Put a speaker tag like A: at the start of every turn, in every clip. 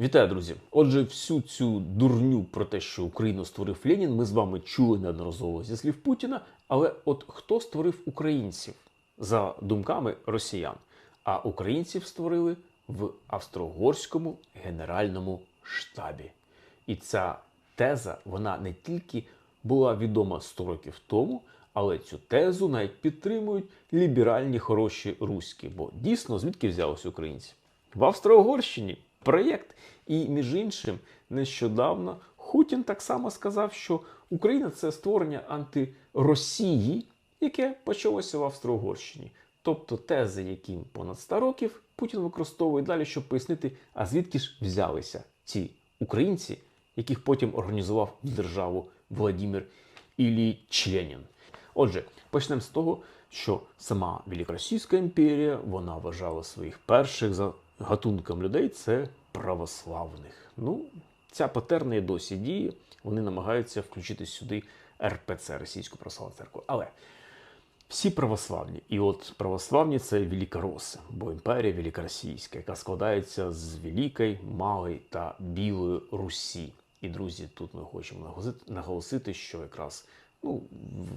A: Вітаю, друзі! Отже, всю цю дурню про те, що Україну створив Ленін, ми з вами чули неодноразово зі слів Путіна. Але от хто створив українців за думками росіян? А українців створили в Австро-Угорському генеральному штабі. І ця теза вона не тільки була відома 100 років тому, але цю тезу навіть підтримують ліберальні хороші руські. Бо дійсно звідки взялися українці? В Австро-Угорщині проєкт. І між іншим, нещодавно Хутін так само сказав, що Україна це створення антиросії, яке почалося в Австро-Угорщині. Тобто тези, яким понад 100 років Путін використовує далі, щоб пояснити, а звідки ж взялися ці українці, яких потім організував державу Владимир Ілліч Ленін. Отже, почнемо з того, що сама Великоросійська імперія вона вважала своїх перших за гатунком людей це православних. Ну, ця патерна і досі діє. Вони намагаються включити сюди РПЦ Російську православну церкву. Але всі православні, і от православні це великороси, бо імперія великоросійська, яка складається з Великої, Малої та Білої Русі. І друзі, тут ми хочемо наголосити, що якраз ну,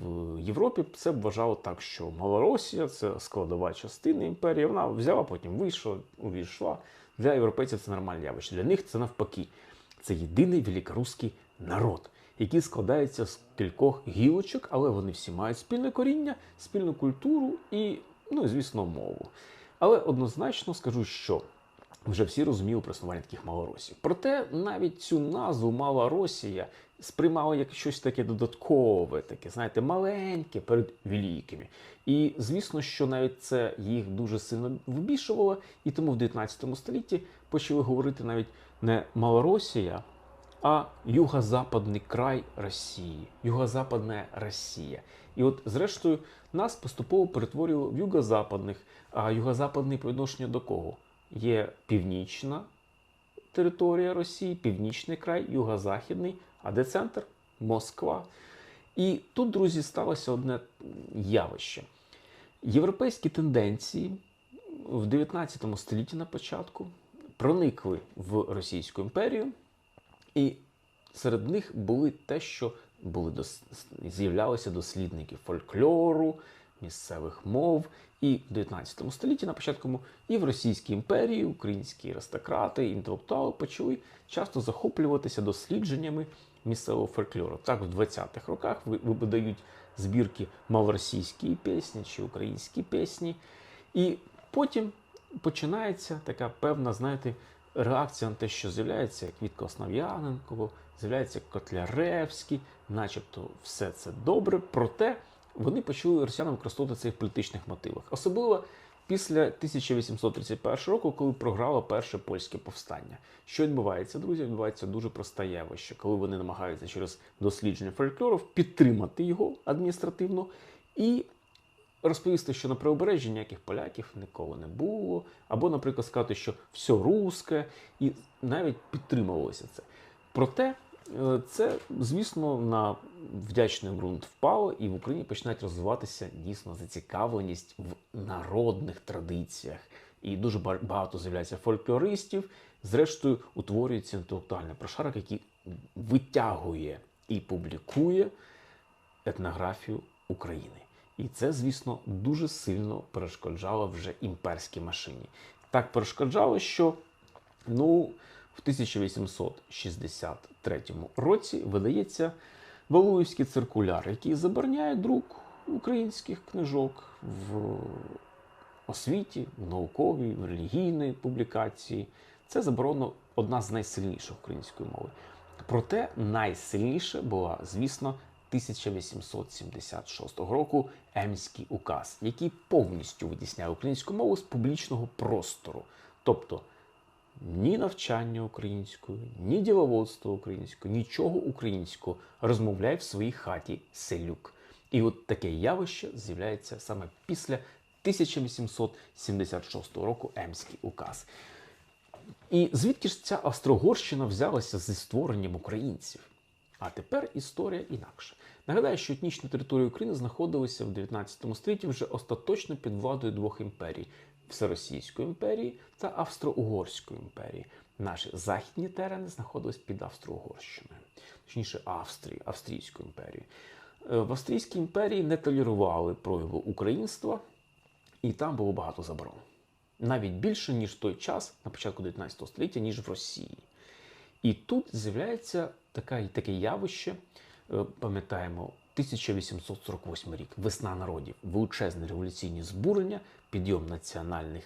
A: в Європі це вважало так, що Малоросія це складова частина імперії. Вона взяла, потім вийшла, увійшла. Для європейців це нормальне явище. Для них це навпаки. Це єдиний великоруський народ, який складається з кількох гілочок, але вони всі мають спільне коріння, спільну культуру і, ну, звісно, мову. Але однозначно скажу, що вже всі розуміли про існування таких малоросів. Проте навіть цю назву Мала Росія сприймали як щось таке додаткове, таке, знаєте, маленьке перед великими. І звісно, що навіть це їх дуже сильно вбішувало, і тому в 19 столітті почали говорити навіть не Малоросія, а юго-западний край Росії, юго-западна Росія. І от, зрештою, нас поступово перетворювали в юго-западних, а юго-западний по відношенню до кого? Є північна територія Росії, північний край, юго-західний, а де центр? Москва. І тут, друзі, сталося одне явище. Європейські тенденції в 19 столітті на початку проникли в Російську імперію, і серед них були те, що були з'являлися дослідники фольклору, місцевих мов. І в 19 столітті, на початку і в Російській імперії українські аристократи, інтелектуали почали часто захоплюватися дослідженнями місцевого фольклору. Так, в 20-х роках видають збірки малоросійські пісні чи українські пісні. І потім починається така певна, знаєте, реакція на те, що з'являється як Вітко Основ'яненко, з'являється Котляревський, начебто все це добре. Проте вони почали росіяни використовувати в політичних мотивах. Особливо після 1831 року, коли програло перше польське повстання. Що відбувається, друзі? Відбувається дуже просте явище, коли вони намагаються через дослідження фольклору підтримати його адміністративно і розповісти, що на правобережжі ніяких поляків ніколи не було, або, наприклад, сказати, що все русське, і навіть підтримувалося це. Проте. Е, це, звісно, на вдячний ґрунт впало, і в Україні починають розвиватися дійсно зацікавленість в народних традиціях. І дуже багато з'являється фольклористів. Зрештою, утворюється інтелектуальний прошарок, який витягує і публікує етнографію України. І це, звісно, дуже сильно перешкоджало вже імперській машині. Так перешкоджало, що ну. В 1863 році видається Валуївський циркуляр, який забороняє друк українських книжок в освіті, в науковій, в релігійній публікації. Це заборонено одна з найсильніших української мови. Проте найсильніше була, звісно, 1876 року Емський указ, який повністю витісняє українську мову з публічного простору. Тобто ні навчання українською, ні діловодство українською, нічого українського розмовляє в своїй хаті селюк. І от таке явище з'являється саме після 1876 року Емський указ. І звідки ж ця Австрогорщина взялася зі створенням українців? А тепер історія інакша. Нагадаю, що етнічні території України знаходилися в 19 столітті вже остаточно під владою двох імперій Всеросійської імперії та Австро-Угорської імперії. наші західні терени знаходились під Австро-Угорщиною, точніше Австрії, Австрійською імперією. Е, В Австрійській імперії не толерували прояву українства, і там було багато заборон. Навіть більше, ніж в той час, на початку 19 століття, ніж в Росії. І тут з'являється така, таке явище, е, пам'ятаємо, 1848 рік, весна народів, величезне революційні збурення, підйом національних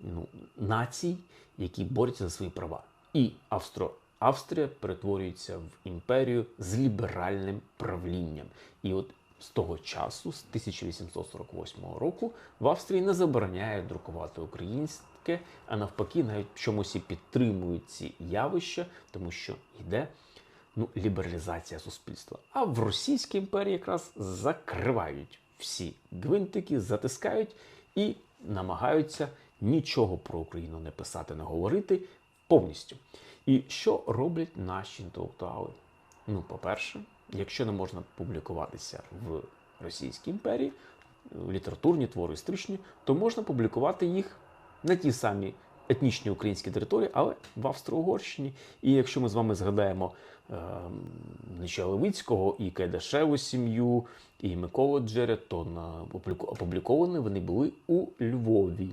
A: ну, націй, які борються за свої права. І Австро, Австрія перетворюється в імперію з ліберальним правлінням. І от з того часу, з 1848 року, в Австрії не забороняють друкувати українське, а навпаки, навіть в чомусь і підтримують ці явища, тому що йде ну, лібералізація суспільства. А в Російській імперії якраз закривають всі гвинтики, затискають і намагаються нічого про Україну не писати, не говорити повністю. І що роблять наші інтелектуали? Ну, по-перше, якщо не можна публікуватися в Російській імперії, літературні твори історичні, то можна публікувати їх на ті самі етнічні українські території, але в Австро-Угорщині. І якщо ми з вами згадаємо е, Неча Левицького і Кайдашеву сім'ю, і Миколу Джеря, то на опубліковані вони були у Львові.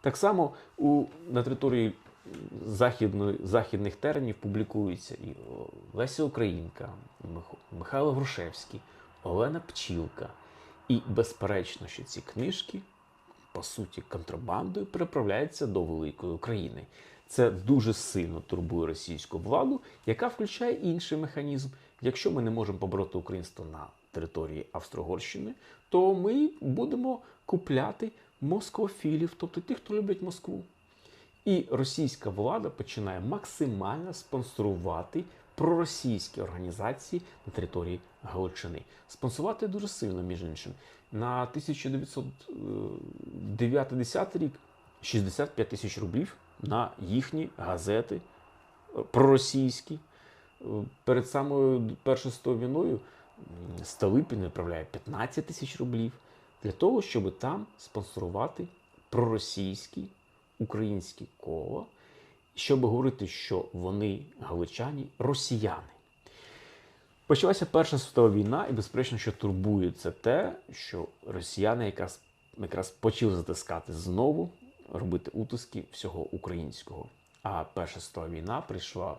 A: Так само у, на території західної, західних теренів публікуються і Леся Українка, Мих- Михайло Грушевський, Олена Пчілка. І безперечно, що ці книжки, по суті, контрабандою переправляються до великої України. Це дуже сильно турбує російську владу, яка включає інший механізм. Якщо ми не можемо побороти українство на території Австро-Угорщини, то ми будемо купляти москофілів, тобто тих, хто любить Москву. І російська влада починає максимально спонсорувати проросійські організації на території Галичини. Спонсорувати дуже сильно, між іншим. На 1909-10 рік 65 тисяч рублів на їхні газети е, проросійські. Е, Перед самою Першою світовою війною Столипін відправляє 15 тисяч рублів для того, щоб там спонсорувати проросійські українські кола, щоб говорити, що вони галичані, росіяни. Почалася Перша світова війна, і безперечно, що турбує це те, що росіяни якраз, якраз почали затискати знову, робити утиски всього українського. А Перша світова війна прийшла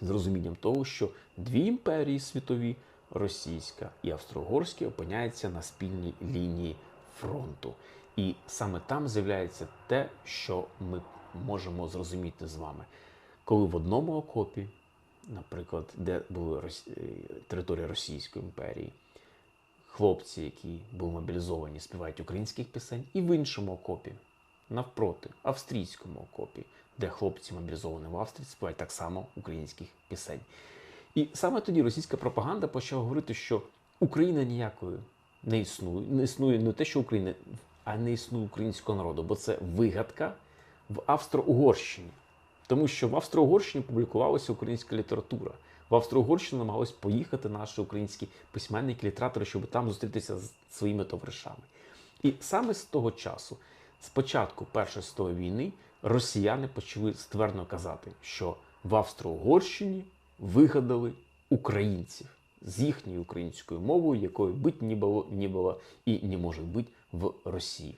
A: з розумінням того, що дві імперії світові, російська і австро-угорська, опиняються на спільній лінії фронту. І саме там з'являється те, що ми можемо зрозуміти з вами. Коли в одному окопі, наприклад, де була е, територія Російської імперії, хлопці, які були мобілізовані, співають українських пісень, і в іншому окопі, навпроти, австрійському окопі, де хлопці мобілізовані в Австрії, співають так само українських пісень. І саме тоді російська пропаганда почала говорити, що Україна ніякою не існує. Не існує не те, що Україна, а не існує українського народу, бо це вигадка в Австро-Угорщині. Тому що в Австро-Угорщині публікувалася українська література. В Австро-Угорщину намагалися поїхати наші українські письменники, літератори, щоб там зустрітися з своїми товаришами. І саме з того часу, з початку Першої світової війни, росіяни почали ствердно казати, що в Австро-Угорщині вигадали українців з їхньою українською мовою, якою бить не було, не було і не може бути в Росії.